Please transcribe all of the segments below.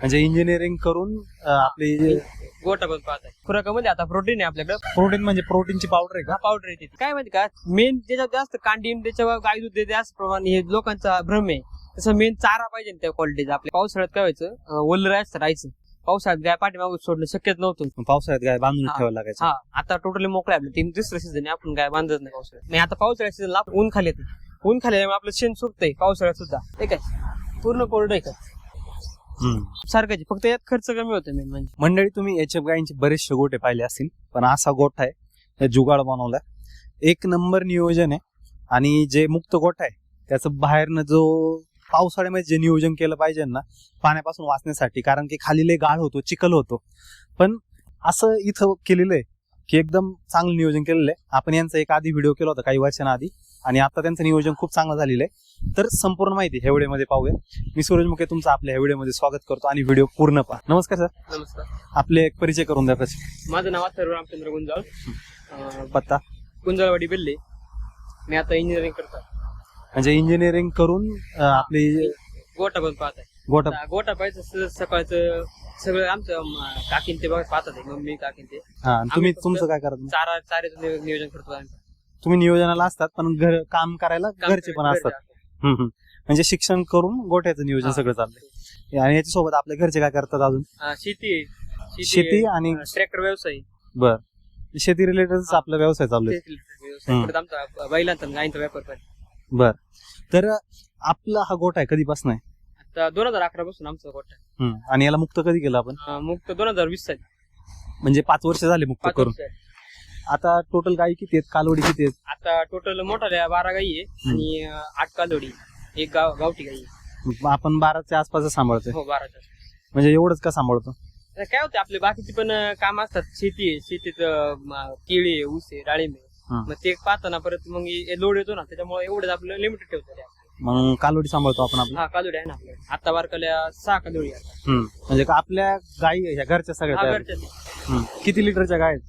म्हणजे इंजिनिअरिंग करून अं, आपली गोटा पण पाहत आहे. खुराकामध्ये आता प्रोटीन आहे आपल्याकडे. प्रोटीन म्हणजे प्रोटीनची पावडर आहे का? पावडर येते काय माहिती का? मेन त्याच्यात जास्त कांडीन त्याच्यावर गाय दूध देते असं प्रमाणे हे लोकांचा भ्रम आहे. तसं मेन चारा पाहिजे ना त्या क्वालिटीचा आपल्या पावसाळ्यात काय व्हायचं? अं, ओलं राहायचं राहायचं. पावसाळ्यात गाय पाठीमागून सोडणं शक्यच नव्हतं. पावसाळ्यात गाय बांधून हा. ठेवायला लागायचं. हा आता टोटली मोकळं आपलं. तीन तिसरं सीझन आहे आपण गाय बांधत नाही पावसाळ्यात. नाही आता पावसाळ्यात सीझन ऊन खाली येते ऊन खाली आल्यामुळे आपलं शेण सुकतंय पावसाळ्यात सुद्धा. ठीक आहे? पूर्ण कोरडं आहे का. सारखंच. फक्त यात खर्च कमी होतो मेन म्हणजे. मंडळी तुम्ही एच एफ गायींचे बरेचसे गोटे पाहिले असतील पण असा गोठा आहे जुगाड बनवला एक नंबर नियोजन आहे आणि जे मुक्त गोठा आहे त्याचं बाहेरनं जो पावसाळ्यामध्ये जे नियोजन केलं पाहिजे ना पाण्यापासून वाचण्यासाठी कारण की खाली लय गाळ होतो चिखल होतो. पण असं इथं केलेलं आहे की एकदम चांगलं नियोजन केलेलं आहे. आपण यांचा एक आधी व्हिडिओ केला होता काही वर्षांआधी. आणि आता त्यांचं नियोजन खूप चांगलं झालेलं आहे. तर संपूर्ण माहिती ह्या व्हिडिओमध्ये पाहूया. मी सूरज मुखे तुमचं आपल्या ह्या व्हिडिओमध्ये स्वागत करतो आणि व्हिडिओ पूर्ण पहा. नमस्कार सर. नमस्कार. आपले एक परिचय करून द्या प्रश्न माझं नाव अथर्व रामचंद्र गुंजाळ. अं, पत्ता. गुंजाळवाडी बेल्ले. मी आता इंजिनिअरिंग करतो म्हणजे इंजिनिअरिंग करून अं, आपली गोटा पण पाहत आहे गोटा आता गोटा स- सकाळचं सगळं आमचं म, काकीन ते बघा पाहतात आहे मम्मी काकीन ते हा आणि तुम्ही आम्ही तुमचं काय करता चारा चाऱ्याचं नियो- नियोजन करतो आम्ही. तुम्ही नियोजनाला असतात पण घर काम करायला काम घरचे पण असतात. हम्म, हम्म. म्हणजे शिक्षण करून गोठ्याचं नियोजन हा. सगळं चाललंय. आणि याच्यासोबत आपल्या घरचे काय करतात अजून? हा, शेती आहे. शेती आणि ट्रॅक्टर व्यवसाय. बर. शेती रिलेटेड आपला व्यवसाय चालू आहे. तेच व्यवसाय. हम्म. परत आमचा बैलांचा आणि गायींचा व्यापार पण. बर. तर आपला हा गोठा आहे कधीपासून आहे? आता दोन हजार अकरा पासून आमचा गोटा आहे. हम्म. आणि याला मुक्त कधी केलं आपण? अं, मुक्त दोन हजार वीस साली. म्हणजे पाच वर्ष झाले मुक्त पाच करून. वर्ष आहे. आता टोटल गायी किती आहेत? कालवडी किती आहेत? आता टोटल मोठ्या बारा गाई आहे आणि अं, आठ कालोडी एक गाव गावठी गाई आहे. आपण बाराच्या आसपास सांभाळतोय. हो बाराच्या म्हणजे एवढंच का सांभाळतो? आता काय होते आपले बाकीचे पण काम असतात. शेती आहे शेतीत अं, म, केळी आहे ऊस आहे डाळिंब आहे. हा. मग ते पाहताना परत मग लोड येतो ना त्याच्यामुळे एवढंच आपलं लिमिटेड ठेवतो ते. मग कालवडी सांभाळतो आपण आपलं. हा कालोडी आहे ना आपल्याकडे आता बारकाल्या सहा कालोडी आहेत. हम्म. म्हणजे का आपल्या गायी ह्या घरच्या सगळ्या हा तयार घरच्याच आहे. हम्म. किती लिटरच्या गाय आहेत?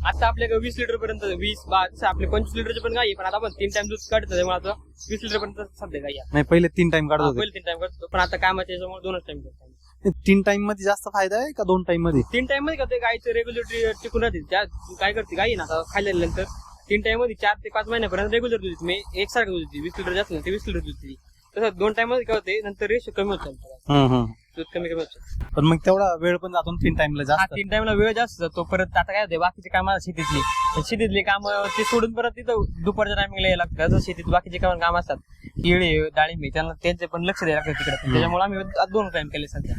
आता आपल्याकडे वीस लिटर पर्यंत वीस बावीस आपले पंचवीस लिटरचे पण गाई पण आता आपण तीन टाइम दूध काढतो त्यामुळे आता वीस लिटर पर्यंत सध्या गाई आहे. नाही पहिले तीन टाइम काढत होते पहिले तीन टाइम करतो पण आता कामाच्या याच्यामुळे दोनच टाइम करतो. तीन टाइममध्ये जास्त फायदा आहे का दोन टाइममध्ये तीन टाइममध्ये का ते गायचं रेग्युलेटरी टिकून राहते त्या काय करते गाई ना आता खाल्ल्यानंतर तीन टाइममध्ये चार ते पाच महिन्यापर्यंत रेग्युलर दूध देते. मी एकसारखं दूध देते वीस लिटर जास्त नाही ते वीस लिटर दूध देते तसं दोन टाइममध्ये काय होते नंतर रेशो कमी होत चालतो हम्म, हम्म. दूध कमी कमी होत. पण मग तेवढा वेळ पण जातो तीन टाइमला हा जास्त. तीन टाइमला वेळ जास्त जातो. परत आता काय होते बाकीचे काम शेतीतली. पण शेतीतली काम ते सोडून परत तिथं दुपारच्या टायमिंगला यायला लागतं. जसं शेतीत बाकीचे काम काम असतात केळी डाळिंबी त्यांना त्यांचे पण लक्ष द्यायला लागतं तिकडे. त्याच्यामुळे आम्ही दोन टाइम केले सध्या.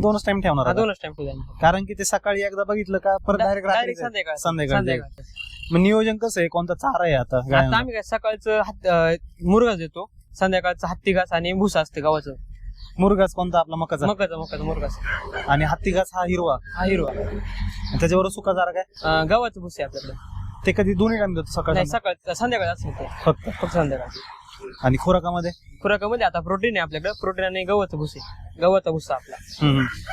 दोनच टाइम ठेवणार हा आता. दोनच टाइम. कारण की ते सकाळी एकदा बघितलं का परत डायरेक्ट डायरेक्ट संध्याकाळ संध्याकाळ संध्याकाळ मग नियोजन कसं आहे? कोणता चारा आहे आता? आता गायांना? आम्ही काय सकाळचं हात- अं, मुरगाच देतो. संध्याकाळचं हत्ती घास आणि भुसा असते गावाचं मुरगाच कोणता आपला मकाचा? मकाचा मकाचा मुरगास आणि हत्ती घास हा हिरवा. हा हिरवा. आणि त्याच्यावर सुका चारा काय? अं, गव्हाचं भुसे आपल्याकडे. ते कधी दोन्ही टाइम देतो सकाळ नाही सकाळ संध्याकाळ असते ते. फक्त. फक्त संध्याकाळ. आणि खुराकामध्ये? खुराकामध्ये आता प्रोटीन आहे आपल्याकडे. प्रोटीन आणि गव्हाचं भुसे. गव्हाचा भुसा आपला.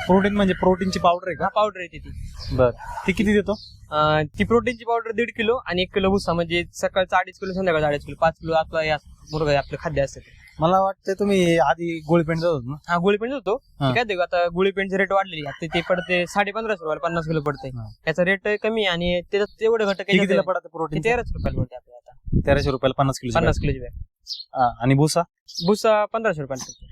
प्रोटीन म्हणजे प्रोटीनची पावडर आहे हा पावडर येते ती का बर. ती किती देतो? अं, ती प्रोटीनची पावडर दीड किलो आणि एक किलो भुसा. म्हणजे सकाळचं अडीच किलो संध्याकाळचं अडीच किलो. पाच किलो आपला या मुरगा आपलं खाद्य असतं ते. मला वाटतं तुम्ही आधी गोळी पेंट देत होत ना? हा गोळी पेंट होतो. हा. काय देखो आता गोळी पेंटचे रेट वाढलेली आहे. आता ते पडते साडे पंधराशे रुपयाला पन्नास किलो पडते. हा. त्याचा रेट कमी आहे आणि त्याच्यात तेवढं घटक ती कितीला याच्यात पडतं आहे. प्रोटीन तेराशे रुपयाला पडते आपल्याला आता. तेराशे रुपयाला पन्नास किलो पन्नास किलोची बॅग आणि भुसा? भुसा पंधराशे रुपयाला पडते.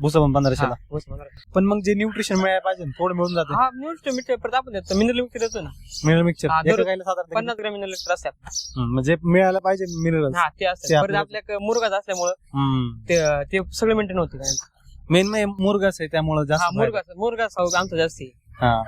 भुसा पण पंधराशेला 1500. पण मग जे न्यूट्रिशन मिळायला पाहिजे ना, थोडं मिळून जाते. हा मिनिट परत आपण देतो. मिनरल मिक्सर देतो ना. मिनरल मिक्सचर हा, एका दररोज गायला साधारण पन्नास ग्रॅम मिनरल मिक्सर असते आपलं. हम्म, म्हणजे मिळायला पाहिजे मिनरल हा ते ते असते परत आपल्याला- आपल्या मुरगाच असल्यामुळं ते ते सगळे मेंटेन होते मेन म्हणजे मुरगास आहे त्यामुळे हा जास्त मुरगाच आमचा जास्त आहे. हा.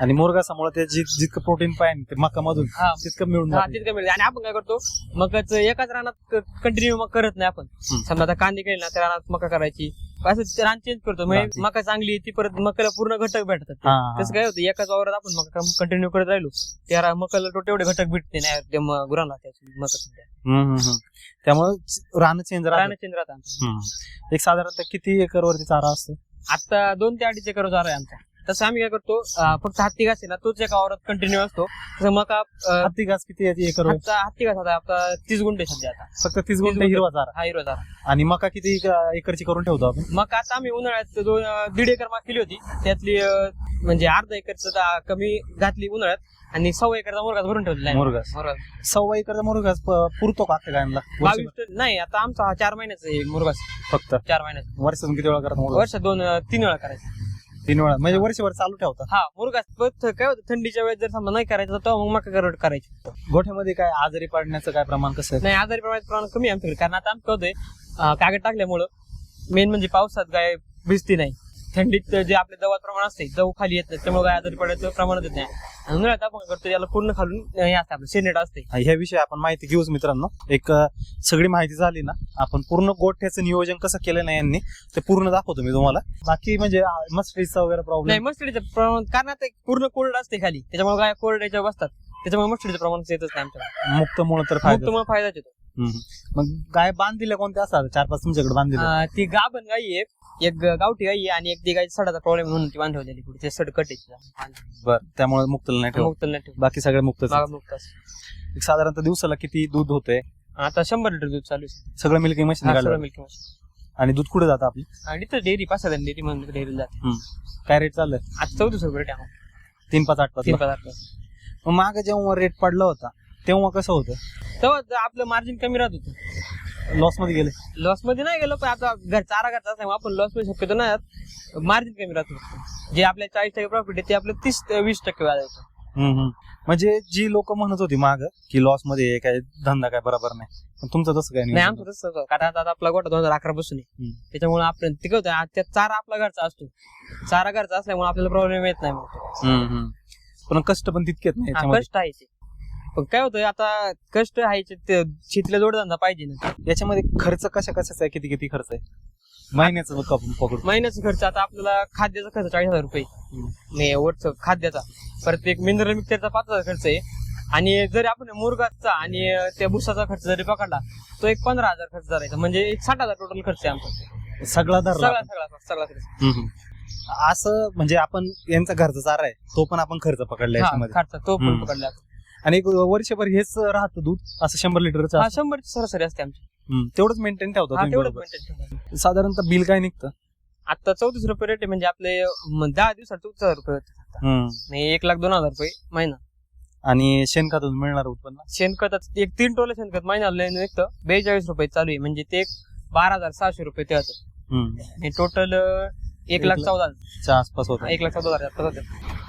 आणि मुरगासामुळे ते जित- जितकं प्रोटीन पाहिजे ते मकामधून हा. तितकं मिळून हा जाते. तितकं मिळते. आणि आपण काय करतो मकाच एकाच रानात कंटिन्यू मग करत नाही आपण. हम्म. समजा आता कांदे केले ना त्या रानात मका करायची. असं ते रान चेंज करतो. म्हणजे. मका चांगली आहे, ती परत मकाला पूर्ण घटक भेटतात. हा. तसं काय होतं एकाच वावरात आपण मका कंटिन्यू करत राहिलो त्या मकाला तो तेवढे घटक भेटते नाही म- गुरांना त्याची मका सध्या. त्यामुळे रान चेंज रान चेंज राहत आमचं एक साधारणतः किती एकर वरती चारा असतो? आता दोन ते अडीच एकर चारा आहे आमचा. तसं आम्ही काय करतो अं, फक्त हत्ती घास आहे ना तोच एका वावरात कंटिन्यू असतो. तसं मका अं, हत्ती घास किती आहे एकर? हत्ता- हत्ती घास आता आपला तीस गुंठे सध्या आता. फक्त तीस गुंठे गुंठे. हिरवा चारा. हा हिरो झाला आणि मका किती एका- एकरची करून ठेवतो आपण? मग आता आम्ही उन्हाळ्यात दोन अं, दीड एकर मका केली होती. त्यातली अं, म्हणजे अर्धा एकरचं दा- कमी घातली उन्हाळ्यात आणि सव्वा एकरचा मुरगास भरून ठेवलेला आहे. मुरघास. सव्वा एकरचा मुरघास प- पुरतो का गायनला बावीस टन नाही आता आमचा हा चार महिन्याचा आहे मुरगास फक्त? चार महिन्याचा. वर्षातून किती वेळा करत मुरघास? वर्ष दोन अं, तीन वेळा करायचं. तीन वेळा. म्हणजे वर्षभर चालू ठेवता हा मुरगास पण काय होतं थंडीच्या वेळेस जर समजा नाही करायचं तर मग मका करवट करायची. गोठ्यामध्ये काय आजारी पडण्याचं काय प्रमाण कसं आहे? नाही आजारी प्रमाणात प्रमाण कमी आहे आमच्याकडे. कारण आता आमचं होतंय अं, कागद टाकल्यामुळं मेन म्हणजे पावसात गाय भिजती नाही. थंडीत जे आपले दवात प्रमाण असते दव खाली येत नाही त्यामुळे गाय आजारी पडायचं प्रमाणच येत नाही. आणि उन्हाळ्यात आपण काय करतो याला पूर्ण खालून हे असते आपलं सेनेट असते हा, ह्या विषयी आपण माहिती घेऊच मित्रांनो. एक अ, सगळी माहिती झाली ना आपण पूर्ण गोठ्याचं नियोजन कसं केलं नाही यांनी ते पूर्ण दाखवतो मी तुम्हाला. बाकी म्हणजे मस्टरीचा वगैरे नाही प्रॉब्लेम मस्टडीचं प्रमाण कारण आता एक पूर्ण कोरड असते खाली. त्याच्यामुळे गाय कोरड्याच्या बसतात. त्याच्यामुळे मस्टडीचं प्रमाण येतच नाही आमच्याकडे मुक्त मुळे तर फायदा तुम्हाला फायदाच येतो. हम्म. मग गाय बांधलेल्या कोणत्या असतात? चार पाच तुमच्याकडे बांधलेल्या अं, ती गाभण गाई आहे. एक गावठी गाई आहे आणि एक ती गाई सडाचा प्रॉब्लेम म्हणून ती बांधवलेली पुढे. ते सड कट बर त्यामुळे मुक्तला नाही ठेव मुक्त नाही ठेवत. बाकी सगळे बागा मुक्त असते. एक साधारणतः दिवसाला किती दूध होते आता शंभर लिटर दूध चालू आहे. सगळं मिल्किंग मशीन हा, सगळं मिल्क आणि दूध कुठे जातं आपली? आणि इथं डेअरी पाच हजार डेअरी म्हणून डेअरीला जाते. हम्म. काय रेट चाललंय? आता चौतीस रुपये rate आहे आम्हाला. तीन पाच आठ पाच तीन पदार्थ मग मागे जेव्हा रेट पडला होता तेव्हा कसं होतं? तेव्हा आपलं मार्जिन कमी राहत होतं. लॉसमध्ये गेले लॉसमध्ये नाही गेलो पण आता घर चारा घरचा असल्यामुळे आपण लॉसमध्ये शक्यतो नाही मार्जिन कमी राहत होतं जे आपल्या चाळीस टक्के प्रॉफिट आहे ते आपलं तीस ते वीस टक्के व्याज येतं हम्म, हम्म. म्हणजे जी लोक म्हणत होती माग की लॉसमध्ये आहे, काय धंदा काय बरोबर नाही पण तुमचं तसं काय नाही आमचं तसं होतं. कारण आता आपला गोठा दोन हजार अकरा पासून आहे हम्म. त्याच्यामुळे आपण ते काय होतं आज त्यात चारा आपला घरचा असतो चारा घरचा असल्यामुळे आपल्याला प्रॉब्लेम येत नाही मग हम्म, हम्म. पण कष्ट पण तितकेच नाही हा, याच्यामध्ये. कष्ट आहे ते. पण काय होतं आता कष्ट आहे शेतीला जोडधंदा पाहिजे ना. याच्यामध्ये खर्च कशा कशाचा आहे किती किती खर्च आहे? महिन्याचं पकडू. महिन्याचा खर्च आता आपल्याला खाद्याचा खर्च चाळीस हजार रुपये. नाही वरच खाद्याचा. परत एक मिनरल मिक्सरचा पाच हजार खर्च आहे. आणि जरी आपण मुरगाचा आणि त्या भुसाचा खर्च जरी पकडला तो एक पंधरा हजार खर्च धरायचा. म्हणजे एक साठ हजार टोटल खर्च आहे आमचा. सगळा धरला. सगळा सगळा सगळा खर्च. असं म्हणजे आपण यांचा घरचा चारा आहे तो पण आपण खर्च पकडला खर्च तो पण. पकडला. आणि एक वर्षभर हेच राहतं दूध असं शंभर लिटरचं हा. शंभरची सरासरी असते आमची हम्म, तेवढंच मेंटेन ठेवतो हा तुम्ही तेवढंच बरोबर. maintain ठेवलं. साधारणतः बिल काय निघतं आता चौतीस रुपये रेट आहे म्हणजे आपले म, दहा दिवसात चौतीस हजार रुपये होते आता. हम्म. आणि एक लाख दोन हजार रुपये महिना आणि शेणखतातून मिळणार उत्पन्न शेणखत एक तीन टोले शेणखत महिन्याला निघतं बेचाळीस रुपये चालू आहे म्हणजे ते एक बारा हजार सहाशे रुपये ते होतं हम्म. टोटल एक लाख. चौदा हजार. आसपास होत. एक लाख चौदा हजार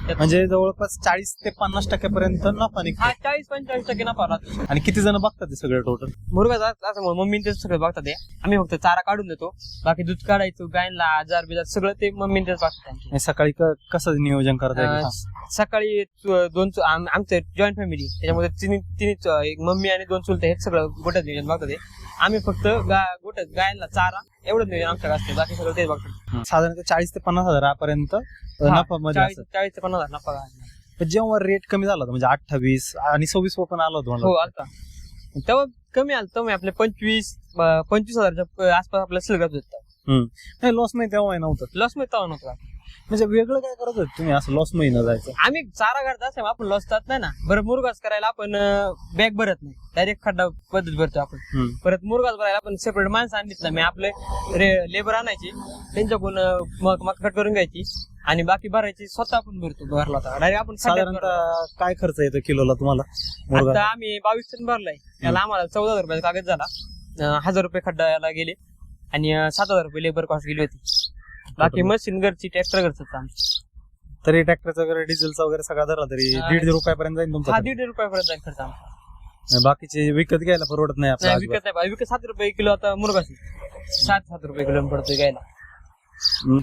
म्हणजे जवळपास चाळीस ते पन्नास टक्क्यापर्यंत नफा निघतो हा चाळीस पंचेचाळीस टक्के नफा राहतो आणि किती जण बघतात ते सगळं टोटल मुरगा असं मम्मीने ते सगळं बघतात ते आम्ही फक्त चारा काढून देतो. बाकी दूध काढायचो गायला आजार बिजार सगळं ते मम्मीने तेच बघतात. सकाळी क- कसं नियोजन करताय अं, सकाळी दोन चु- आम- आमचं जॉईंट फॅमिली त्याच्यामध्ये तिन्ही तिन्ही चु- एक मम्मी आणि दोन चुलते हे सगळं गोट्यात नियोजन बघतात ते आम्ही फक्त गा गोट्यात गायला चारा एवढं नियोजन आमच्या असते बाकी सगळं तेच बघतात. साधारणतः चाळीस ते पन्नास हजारापर्यंत नफा मध्ये चाळीस ते पन्नास हजार नफा. पण जेव्हा रेट कमी झाला होता म्हणजे अठ्ठावीस आणि सव्वीस पण आलं होतं हो मला आता. तेव्हा कमी आलं तेव्हा आपले पंचवीस अं, पंचवीस हजारच्या आसपास आपल्याला सलगत होतं. नाही लॉस नाही तेव्हा नव्हतं. लॉसमध्ये तेव्हा नव्हतं. म्हणजे वेगळं काय करत होते तुम्ही असं लॉस महिना जायचं? आम्ही चारा काढता असल्यामुळे आपण लॉस जात नाही ना. बरं मुरगास करायला आपण बॅग भरत नाही. डायरेक्ट खड्डा पद्धत भरतो आपण. परत मुरगास भरायला आपण सेपरेट माणसं आणलीत ना. मी आपले लेबर आणायची. त्यांच्याकडून मग मग कट करून घ्यायची. आणि बाकी भरायची स्वतः आपण भरतो भरला होता डायरेक्ट आपण. साधारणतः काय खर्च येतो किलोला तुम्हाला आता आम्ही बावीस टन भरलाय. त्याला आम्हाला चौदा हजार रुपयाचा कागद झाला. हजार रुपये खड्डा याला गेले. आणि सात हजार रुपये लेबर कॉस्ट गेली होती. बाकी मशीन घरची ट्रॅक्टर घरच तरी ट्रॅक्टरचा वगैरे डिझेलचा वगैरे सगळा धरला तरी हा. दीड रुपयापर्यंत जाईल तुमचा हा. दीड रुपयापर्यंत जाईल खर्च आमचा बाकीचे विकत घ्यायला परवडत नाही नाही आपल्याला विकत नाही पाहिजे. विकत सात रुपये किलो आता मुरगाशी सात सात रुपये किलो पडतोय घ्यायला.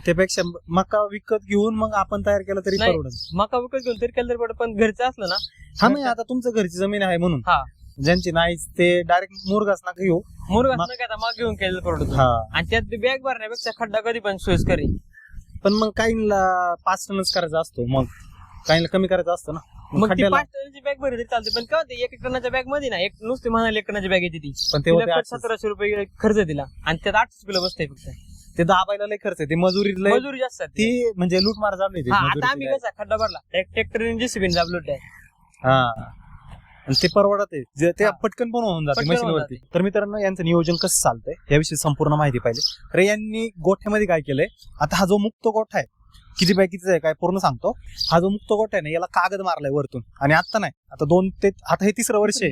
त्यापेक्षा मका विकत घेऊन मग आपण तयार केला तरी नाही. परवडत मका विकत घेऊन तरी केलं तरी पडत पण घरचं असलं ना हा नाही आता तुमचं घरची जमीन आहे म्हणून हा ज्यांची नाही ते डायरेक्ट मुरगाच ना घेऊ मुरगास मग- न मग घेऊन केलं परवडत हा. आणि त्यात बॅग भरण्यापेक्षा खड्डा कधी पण सोयस करी पण मग काहींना पाच टनच करायचा असतो मग काहींना कमी करायचा असतो ना. मग ती खड्ड्याला पाच टनाची बॅग भरली तरी चालते पण काय होते एक एक टनाच्या बॅगमध्ये ना एक नुसती म्हणाली एक टनाची बॅग येते ती. पण ते तिला आठशे- सतराशे रुपये खर्च दिला आणि त्यात आठशे किलो बसतंय फक्त. ते दाबायला लय खर्च आहे ते मजुरी लय मजुरी जास्त आहे. ती म्हणजे आहे ती हा आता आम्ही. कसा खड्डा भरला ट्रॅक्टरने जेसीबी दाबलो हा. आणि ते परवडत आहे. जे ते हा. पटकन पण होऊन जाते पटकन होऊन मशीनवरती. तर मित्रांनो यांचं नियोजन कसं चालतंय याविषयी संपूर्ण माहिती पाहिजे तर यांनी गोठ्यामध्ये काय केलंय आता हा जो मुक्त गोठा आहे किती बाय कितीचा आहे काय पूर्ण सांगतो. हा जो मुक्त गोठा आहे ना याला कागद मारलाय वरतून. आणि आता नाही आता दोन ते आता हे तिसरं वर्ष आहे.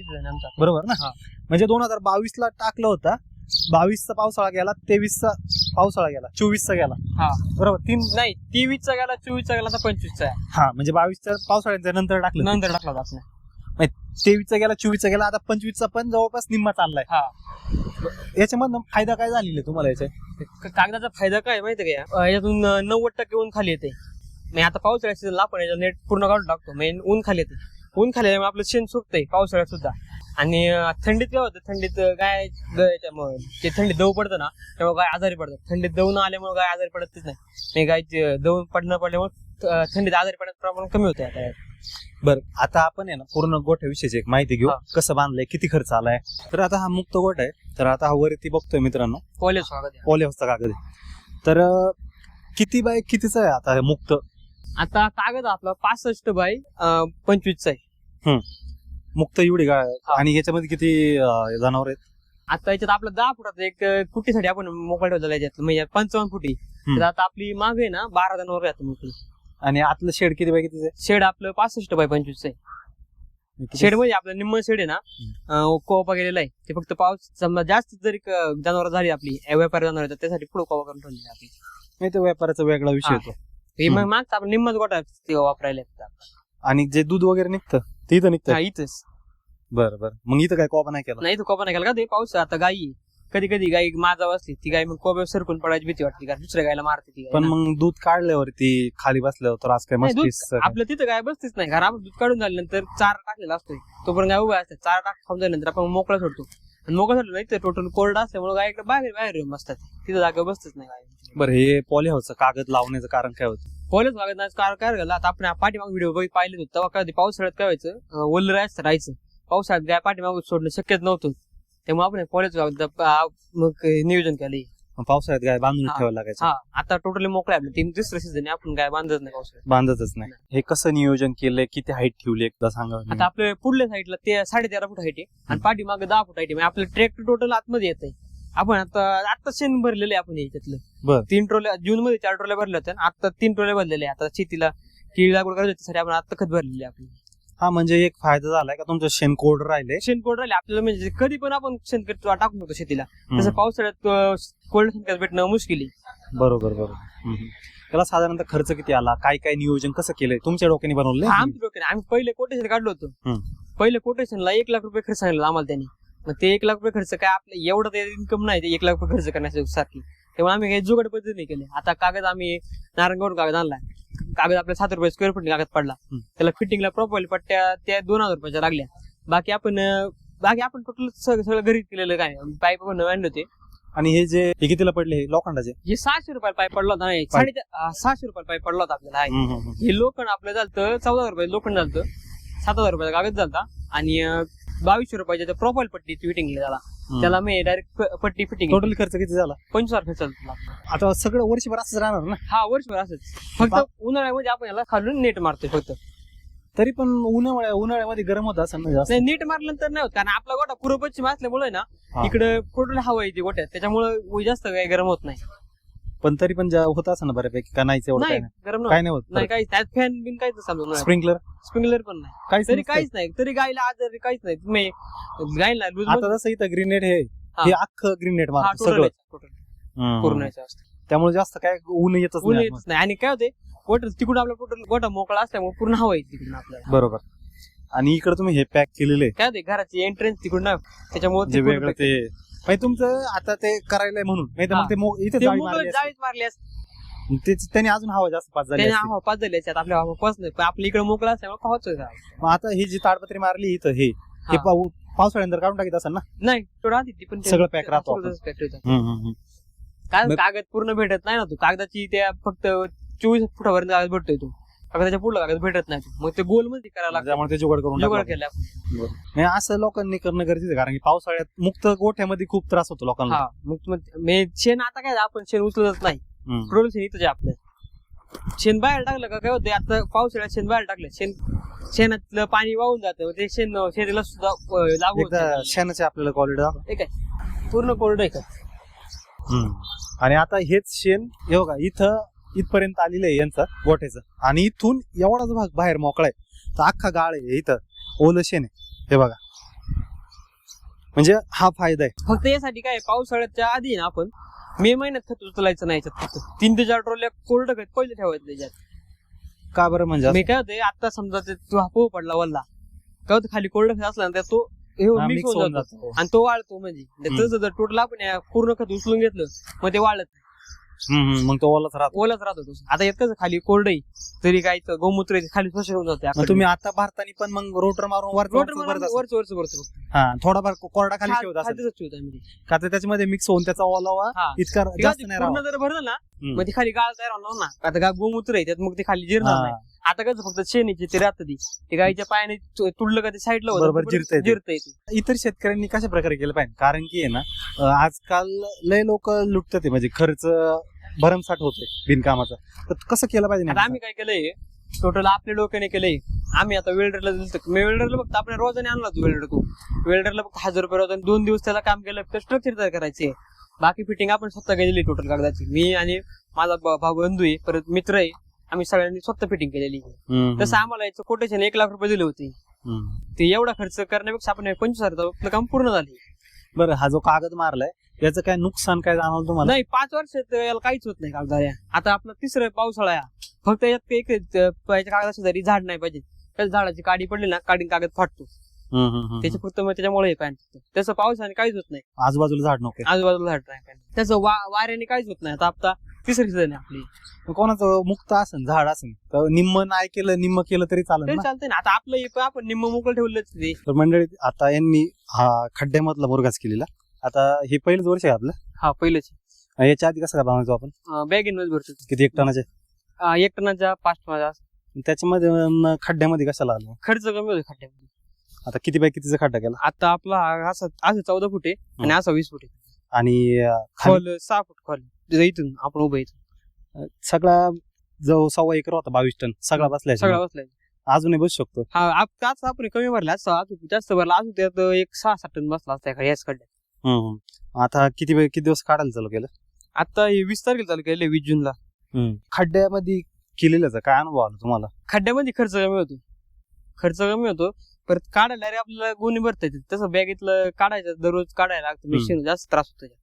बरोबर ना? हा. म्हणजे दोन हजार बावीस ला टाकलं होता. बावीसचा पावसाळा गेला तेवीसचा पावसाळा गेला चोवीसचा गेला. हा. बरोबर तीन नाही तेवीसचा गेला चोवीसचा गेला तर पंचवीसचा आहे. हा म्हणजे बावीसच्या पावसाळ्याच्या नंतर टाकलं. नंतर टाकला होता आपण तेवीसचा गेला चोवीसचा गेला आता पंचवीसचा पण जवळपास निम्मा चाललाय. हा. याच्यामधनं फायदा काय झालेला आहे तुम्हाला याचा? क- कागदाचा फायदा काय माहिती का अं, यातून अं, नव्वद टक्के ऊन खाली येते. नाही आता पावसाळ्यात सीझन आपण याच्यात नेट पूर्ण काढून टाकतो. मेन ऊन खाली येते. ऊन खाली आल्यामुळे आपलं शेण सुकतंय पावसाळ्यात सुद्धा. आणि अं, थंडीत काय होतं? थंडीत अं, गाय द- याच्यामुळे ते थंडीत दव पडतं ना तेव्हा गाय आजारी पडतात. थंडीत दव न आल्यामुळे गाय आजारी पडतच नाही. नाही गायची दव पडणं पडल्यामुळे अं, थंडीत आजारी पडण्याचं प्रमाण कमी होतं आता. बर. आता आपण आहे ना पूर्ण गोठ्याविषयीची एक माहिती घेऊ. हा. कसं बांधलंय किती खर्च आलाय? तर आता हा मुक्त गोठ आहे. तर आता हा वरती बघतोय मित्रांनो. कॉलेज स्वागत आहे. कागद. आहे तर अं, किती बाय कितीचा आहे आता हे मुक्त? आता कागद आपला पासष्ट बाय पंचवीसचा आहे. मुक्त एवढी हा. आणि याच्यामध्ये किती जनावर आहेत? आता याच्यात आपलं दहा फुटाचं एक अं, कुट्टीसाठी आपण मोकळा ठेवलेला आहे याच्यात? म्हणजे पंचावन्न फुटी. तर आता आपली माग आहे ना बारा जणांवर आता मोकळी आणि आतलं शेड किती बाय कितीचं शेड आपलं पासष्ट बाय पंचवीस आहे. आहे शेड म्हणजे आपलं निम्म शेड आहे ना अं, कोपा गेलेला आहे. ते फक्त पाऊस समजा जास्त जरी जनावर झाली आपली व्यापारी जनावर त्यासाठी पुढे कोपा करून ठेवली आपली. नाही तो व्यापाराचा वेगळा विषय हा. होतो. हे मग हम्म. मागचा आपण निम्मच गोटा ते वापरायला. आणि जे दूध वगैरे निघतं ते इथं हा निघतं इथंच. बरं बरं. मग इथं काय कोपा नाही केला? नाही तो कोपा नाही केला का? ते पाऊस. आता गाई आहे. कधी कधी गाई माझा असते ती गाय मग कोब्यावर सरकून पडायची भीती वाटते कारण दुसऱ्या गायला मारते ती गाय पण. मग दूध काढल्यावरती खाली बसल्यावर तर आज काय नाही, दूध आपलं तिथं गाय बसतेच नाही. आपण दूध काढून झाल्यानंतर चारा टाकलेला असतोय. तोपर्यंत गाय उभा असते चारा टाक खाऊन झाल्यानंतर आपण मोकळा सोडतो. आणि मोकळा सोडलं नाही तर टोटल कोरडा असल्यामुळे गाय इकडे बाहेर बाहेर येऊन बसतात. तिथं जागा बसतच नाही गाय. बरं हे पॉलिहाऊसचं कागद लावण्याचं कारण काय होतं? कॉलेज भागात कार काय झालं? आता आपण पाठीमाग व्हिडिओ बघित पाहिले होते. तेव्हा काय होते, पावसाळ्यात काय व्हायचं? अं, ओलं राहायचं राहायचं. पावसाळ्यात गाय पाठीमाग सोडणं शक्यच नव्हतं. त्यामुळे आपण कॉलेज मग नियोजन केलं. मग पावसाळ्यात गाय बांधून हा. ठेवायला लागायचं. हा आता टोटली मोकळं आपलं. तीन तिसरं सीझन आपण गाय बांधत नाही पावसाळ्यात. बांधतच नाही. हे कसं नियोजन केलंय? किती हाईट ठेवली एकदा सांगा आता आपल्या पुढल्या साईडला ते साडे तेरा फूट हाईट आहे. आणि पाठीमागे दहा फूट हाईट आहे. म्हणजे आपलं ट्रॅक्टर टोटल आतमध्ये येत आहे आपण आता आता शेण भरलेलं आहे आपण याच्यातलं बर. तीन ट्रोल्या जून मध्ये चार ट्रोल्या भरल्या होत्या आणि आता तीन ट्रोल्या भरलेल्या आहे. आता शेतीला केळी लागवड करायची त्यासाठी आपण आता खत भरलेले आहे आपली. हा म्हणजे एक फायदा झालाय का तुमचं शेण कोरड राहिले? शेणकोड राहिले. आपल्याला म्हणजे कधी पण आपण शेणखत टाकू शकतो शेतीला. तसं पावसाळ्यात कोल्ड शेणखत भेटणं मुश्किल आहे. बरोबर बरोबर. त्याला साधारणतः खर्च किती आला? काय काय नियोजन कसं केलंय? तुमच्या डोक्याने बनवलंय हा, आमच्या डोक्याने आम्ही पहिले कोटेशन काढलो होतो. पहिले कोटेशनला एक लाख रुपये खर्च सांगितलं आम्हाला त्यांनी. मग ते एक लाख रुपये खर्च काय आपलं एवढं इन्कम नाही ते एक लाख रुपये खर्च करण्यासाठी सारखी त्यामुळे आम्ही काही जुगाड पद्धतीने केले. आता कागद आम्ही नारायणगावरून कागद आणलाय. कागद आपल्या सात रुपये स्क्वेअर फूट कागद पडला. त्याला फिटिंगला प्रॉपर पट्ट्या त्या दोन हजार रुपयाच्या लागल्या. बाकी आपण बाकी आपण टोटल सगळं घरी केलेलं काय? पाईप पण आणले होते. आणि हे जे हे कितीला पडले हे लोखंडाचे? हे सहाशे रुपयाला पाईप पडला होता नाही साडे सहाशे रुपयाला पाईप पडला होता आपल्याला. हे लोखंड आपलं झालं चौदा रुपये लोखंड झालं सात हजार रुपयाचा कागद झालता. आणि बावीसशे रुपयाच्या प्रोफाईल पट्टी फिटिंग त्याला त्याला मी डायरेक्ट पट्टी फिटिंग टोटल खर्च किती झाला? पंचवीस खर्च झाला. आता सगळं वर्षभर असंच राहणार ना? हा वर्षभर असंच. फक्त उन्हाळ्यामध्ये आपण याला खालून नेट मारतोय फक्त. तरी पण उन्हाळ्या उन्हाळ्यामध्ये गरम होत असं नाही नेट मारल्यानंतर नाही होत. कारण आपला गोटा पूर्व पश्चिम असल्यामुळे ना. इकडे टोटल हवा येते गोट्यात त्याच्यामुळे जास्त काही गरम होत नाही. पण तरी पण ज्या होत असं ना बऱ्यापैकी का नाहीच एवढं काय नाही. नाही गरम काय नाही नाही नाही होत काही त्यात फॅन बिन काहीच स्प्रिंकलर स्प्रिंकलर पण नाही. काहीच तरी नसतं. काहीच नाही. तरी गायला आजार काहीच नाही. तुम्ही गायला लूज आता जसं इथं ग्रीनेट हे हा. हे अख्खं ग्रीनेट मारत टोटल सगळं. हम्म. असतं त्यामुळे जास्त काय ऊन येतच ऊन नाही येतच नाही. आणि काय होते गोट तिकडून आपला टोटल गोटा मोकळा असल्यामुळे पूर्ण हवा येते तिकडून आपल्याला. बरोबर. आणि इकडे तुम्ही हे पॅक केलेले. काय होते घराची एंट्रन्स तिकडून ना त्याच्यामुळे जे वेगळं ते म्हणजे तुमचं आता ते करायला म्हणून नाही तर. मग ते मो- इथे ते जाळी मोकळं मारली असती. जाळीच मारली असते तेच- त्याने अजून हवा जास्त पास झाली त्याने असती. हवा पाच झाली असतात आपल्या हवा पाच नाही पण आपल्या इकडे मोकळा असल्यामुळे पाहतोय मग आता ही जी ताडपत्री मारली इथं हे हे हा. पाऊ पावसाळ्यानंतर काढून टाकीत असेल ना नाही तो राहते ती पण ते- सगळं pack राहतो आपण. pack. काय मग- कागद पूर्ण भेटत नाही ना तू कागदाची त्या फक्त चोवीस फुटापर्यंत कागद भेटतोय तो फक्त त्याच्या पुढलं कागद भेटत नाही. मग ते गोलमध्ये करायला लागतं. त्यामुळे ते जुगाड करून जुगाड टाकलं. केलं आपण. नाही असं लोकांनी करणं गरजेचं आहे कारण की पावसाळ्यात मुक्त गोठ्यामध्ये खूप त्रास होतो लोकांना. हा मग मग मे- शेण आता काय आपण शेण उचलत नाही. हम्म. शेण आहे आपलं. शेण बाहेर टाकलं का काय होतं आता पावसाळ्यात शेण बाहेर टाकलं. शेण शेणातलं पाणी वाहून जातं मग ते शेण शेतीला सुद्धा अं, लागू होत एकदा नाही. शेणाचे आपल्याला क्वालिटी दाखव. हे काय? पूर्ण कोरडं आहे का? आणि आता हेच शेण हे बघा इथं इथपर्यंत आलेलं आहे यांचं गोठ्याचं. आणि इथून एवढाच भाग बाहेर मोकळा आहे. तर अख्खा गाळ आहे इथं. ओलं शेण आहे. हे बघा. म्हणजे हा फायदा आहे. फक्त यासाठी काय पावसाळ्याच्या आधी ना आपण मे महिन्यात खत उचलायचं नाही याच्यात फक्त. तीन ते चार ट्रॉल्या कोरडं खत पहिले ठेवायचं त्याच्यात का बरं म्हणजे? मी काय होते आता समजा ते तो पोह पडला वल्ला काय होतं खाली कोरडं खत असला ना त्यात तो हे हा, mix होऊन जातो. आणि तो वाळतो म्हणजे. त्याचं जर टोटल आपण या पूर्ण खत उचलून घेतलं मग ते वाळत नाही. हम्म, हम्म, मग तो ओलाच राहतो ओलाच राहतो तो आता येत कसं खाली कोरडई तरी काय इथं गोमूत्र आहे, खाली स्वच्छ होऊन जाते तुम्ही आता भारतानी पण मग रोटर मारून वर रोटर भरत. वरच वरच वरच हा थोडाफार कोरडा खाली ठेवत असेल. का तर त्याच्यामध्ये मिक्स होऊन त्याचा ओलावा हा. इतका जास्त नाही राहत जर भरलं ना हम्म. मग ते खाली गाळ तयार होणार ना आता गा गोमूत्र आहे त्यात मग ते खाली जिरणार नाही हा. आता कसं फक्त शेणीची ते राहतं ती ते गाईच्या पायाने तु- तुडलं का ते साईडला बरोबर जिरतंय ते. इतर शेतकऱ्यांनी कशा प्रकारे केलं पाहिजे कारण की आहे ना अं, आजकाल लय लोक लुटतात आहे, म्हणजे खर्च भरमसाठ होतोय बिनकामाचा. तर कसं केलं पाहिजे आता नेमकं? आम्ही काय केलंय? टोटल आपल्या डोक्याने केलंय. आम्ही आता वेल्डरला दिलं मी वेल्डरला फक्त आपण रोजाने आणला होतो वेल्डर को वेल्डरला फक्त हजार रुपये रोजाने दोन दिवस त्याला काम केलं तर स्ट्रक्चर तयार करायचे. बाकी फिटिंग आपण स्वतः केलेली टोटल कागदाची. मी आणि माझा भाऊ बंधू आहे परत मित्र आहे आम्ही सगळ्यांनी स्वतः फिटिंग केलेली. हम्म, तसं आम्हाला याचं कोटेशन एक लाख रुपये दिले होते. हम्म. ते एवढा खर्च करण्यापेक्षा आपण पंचवीस हजार आपलं काम पूर्ण झाले. बरं हा जो कागद मारलाय याचं काय नुकसान काय जाणवलं तुम्हाला? नाही पाच वर्षात याला काहीच होत नाही कागदाऱ्या आता आपला तिसरं पावसाळा आहे. फक्त यात एक कागदा शेजारी झाड नाही पाहिजे. त्या झाडाची काडी पडली ना काडी कागद फाटतो. त्याच्या फक्त मग त्याच्यामुळे हे पॅन्ट तसं पावसाने काहीच होत नाही. आजूबाजूला झाड नको. आजूबाजूला झाड नाही त्याचं वा वाऱ्याने काहीच होत नाही. आता आता तिसरी सीझन आहे आपली. कोणाचं मुक्त असेल झाड असेल तर निम्म नाही केलं निम्म केलं तरी चालेल ना? चालतंय ना. आता आपलं पण आपण निम्म मोकळं ठेवलंच ते. तर मंडळी आता यांनी हा खड्ड्यामधला मुरगाच केलेला. आता हे पहिलंच वर्ष आहे आपलं. हा पहिलंच याच्या आधी कसं का आपण? बॅगेन मध्ये भरतो. किती एक टनाचे? अं, एक टनाच्या पाच टनाचा. त्याच्यामध्ये अं, खड्ड्यामध्ये कशाला आलो? खर्च कमी होतो खड्ड्यामध्ये. आता किती बाय कितीचा खड्डा केला? आता आपला हा असा असं चौदा फूट आहे आणि असा वीस फूट आहे. आणि अं, खाली? खोल सहा फूट खोल. तिथं इथून आपण उभं इथून. सगळा जो सव्वा एकर होता बावीस टन. सगळा बसलाय सगळा बसलाय. अजूनही बसू शकतो. हा आप- त्याच आपण कमी भरला अजून जास्त भरला अजून त्यात एक सहा सात टन बसला असता एका याच खड्ड्यात. हम्म. आता किती किती दिवस काढायला चालू केलं? आता हे वीस तारखेला चालू केले वीस जूनला. खड्ड्यामध्ये केलेल्याचा काय अनुभव आला तुम्हाला? खड्ड्यामध्ये खर्च कमी होतो. खर्च कमी होतो. परत काढायला रे आपल्याला गुन्हे भरता येते तसं बॅगेतलं काढायचं दररोज काढायला लागतं. हम्म. मशीन जास्त त्रास होतो त्याच्यात.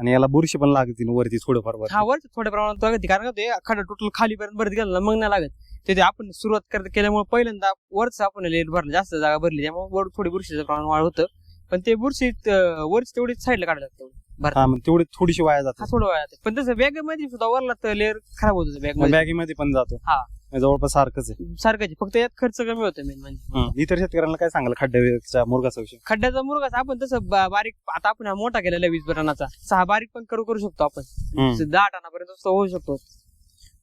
आणि याला बुरशी पण लागतील वरती थोडंफार हा वरच थोड्या प्रमाणात लागते. कारण का ते खड्डा टोटल खालीपर्यंत भरत गेला ना मग नाही लागत. ते ते आपण सुरुवात करत केल्यामुळे पहिल्यांदा वरच आपण लेट भरलं. जास्त जागा भरली. त्यामुळे वर थोडी बुरशीचं प्रमाण वाढ होतं. पण ते बुरशी वरच तेवढी साईडला काढायला लागतं हा मग तेवढी थोडीशी वाया हा जाते थोडं वेळ जाते. पण तसं बॅगमध्ये सुद्धा वरला तर लेअर खराब होत बॅगमध्ये बॅगेमध्ये पण जातो हा. म्हणजे जवळपास सारखंच आहे सारखंच आहे. फक्त यात खर्च कमी होतो मेन म्हणजे हम्म. इतर शेतकऱ्यांना काय सांगाल खड्ड्याच्या मुरगाचा विषय खड्ड्याचा मुरगाच आपण तसं बा- बारीक आता आपण हा मोठा केलेला वीस बटनाचा सहा बारीक पण करू करू शकतो आपण हम्म. दहा टनापर्यंत होऊ शकतो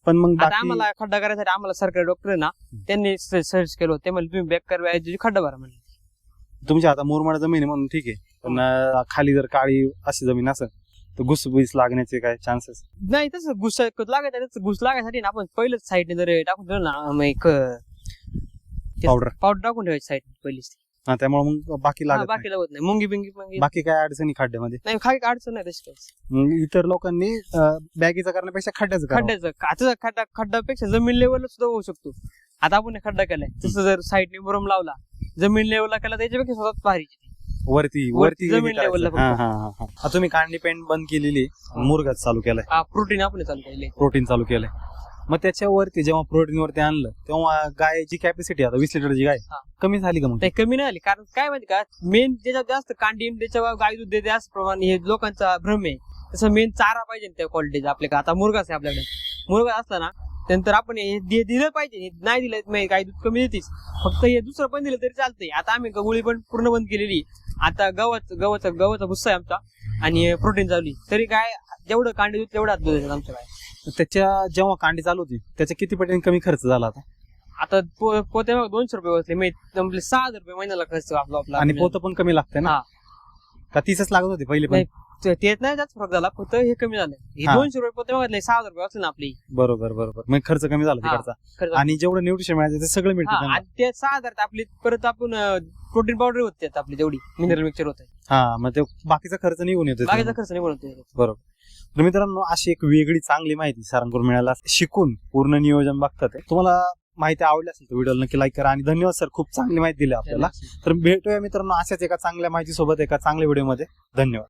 पण मग आता बाकी आम्हाला खड्डा करायसाठी आम्हाला सरकारी डॉक्टर ना त्यांनी सर्च केलं होतं. ते म्हणजे तुम्ही बॅक करवायची खड्डा भरा म्हणजे तुमच्या आता मुरमाड जमीन आहे म्हणून ठीक आहे. पण अं, खाली जर काळी अशी जमीन असेल तर घुसबीस लागण्याचे काय चान्सेस नाही तसं घुस लागायचं घुस लागायसाठी ना आपण पहिलेच साईडने जर टाकून ठेवलं ना एक पावडर पावडर टाकून ठेवायची साईड पहिलीच. हा त्यामुळे मग बाकी हा, लागत नाही. बाकी लावत नाही. मुंगी बिंगी मुंगी बाकी काय अडचणी खड्ड्यामध्ये? नाही काही अडचण नाही तशी काहीच. मग इतर लोकांनी बॅगीचा करण्यापेक्षा खड्ड्याचं करावं. खड्ड्याचं. आता खड्डा खड्डापेक्षा जमीन लेवलला सुद्धा होऊ शकतो. आता आपण एक खड्डा केलाय. तसं जर साईडने मुरम लावला जमीन लेवलला केला त्याच्यापेक्षा स्वतः भारी वरती वरती वरती जमीन करायचं. level ला फक्त. हा, हा, हा, हा. आता तुम्ही कांडी पेंट बंद केलेली मुरगाच चालू केलाय. हा प्रोटीन आपण चालू केले प्रोटीन चालू केलंय. मग त्याच्यावरती जेव्हा प्रोटीन वरती आणलं तेव्हा गायची कॅपॅसिटी आता वीस लिटरची गाय हा. कमी झाली का मग? कमी नाही आली. कारण काय माहिती का मेन त्याच्यात जास्त कांडीन त्याच्यावर गाय दूध देते जास्त प्रमाणे हे लोकांचा भ्रम आहे. तसं मेन चारा पाहिजे ना त्या क्वालिटीचा आपल्याकडे. आता मुरगाच आहे आपल्याकडे. मुरगा असला ना त्यानंतर आपण हे दिलं पाहिजे. नाही दिलं नाही गाय दूध कमी देतीच फक्त हे दुसरं पण दिलं तरी चालतंय. आता आम्ही गवळी पण पूर्ण बंद केलेली आता गवत गव्हाचा गव्हाचा भुस्सा आहे आमचा. आणि प्रोटीन चालली तरी काय जेवढं कांडी दूध तेवढा दूध आमच्या गाय त्याच्या जेव्हा कांडी चालू होती त्याच्या किती पटीने कमी खर्च झाला आता? आता पोते मग दोनशे रुपये बसले. मी सहा हजार रुपये महिन्याला खर्च आपला आपला. आणि पोतं पण कमी लागते ना. का तीसच लागत होती पहिले पण? तेच नाही जास्त फरक झाला फक्त हे कमी झालं हे हा. दोनशे रुपये पोते बघितले सहा हजार रुपये असले ना आपली बरोबर बरोबर मग खर्च कमी झाला हा. तिकडचा खर्च आणि जेवढं न्यूट्रिशन मिळायचं ते सगळं मिळतं हा, त्यांना. आणि ते सहा हजार आपली परत आपण प्रोटीन पावडर होते आपली तेवढी मिनरल मिक्सर होते हा मग ते बाकीचा खर्च निघून येतो बाकीचा. खर्च नाही बनवतो तर मित्रांनो अशी एक वेगळी चांगली माहिती सरांकडून मिळायला शिकून पूर्ण नियोजन बघतात. तुम्हाला माहिती आवडली असेल तर व्हिडिओ नक्की लाईक करा आणि धन्यवाद सर खूप चांगली माहिती दिली आपल्याला तर भेटूया मित्रांनो अशाच एका चांगल्या माहिती सोबत एका चांगल्या व्हिडिओमध्ये धन्यवाद